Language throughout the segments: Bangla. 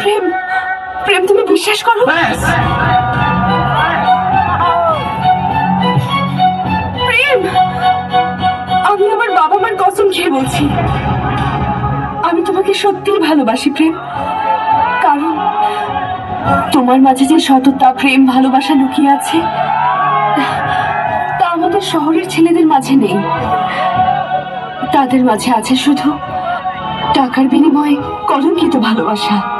প্রেম প্রেম তুমি বিশ্বাস করো? প্রেম আমি আমার বাবা মার কসম খেয়ে বলছি। আমি তোমাকে সত্যিই ভালোবাসি প্রেম। কারণ তোমার মাঝে যে সততা প্রেম ভালোবাসা লুকিয়ে আছে তা আমাদের শহরের ছেলেদের মাঝে নেই। তাদের মাঝে আছে শুধু টাকার বিনিময়ে কলঙ্কিত ভালোবাসা।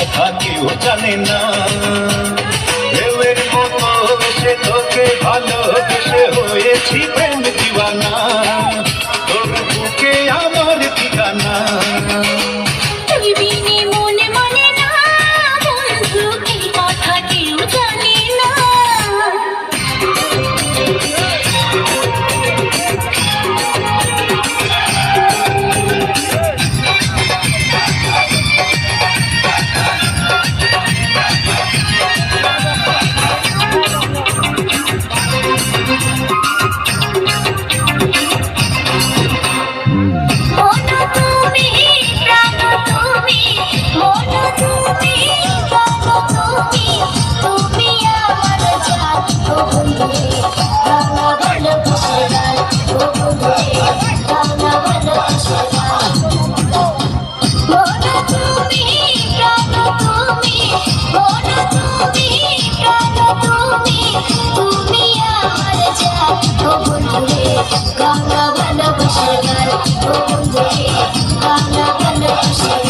কথা কেউ জানে না Bangla, Bangla, Bangla, Bangla, Bangla, Bangla, Bangla, Bangla, Bangla, Bangla, Bangla, Bangla, Bangla,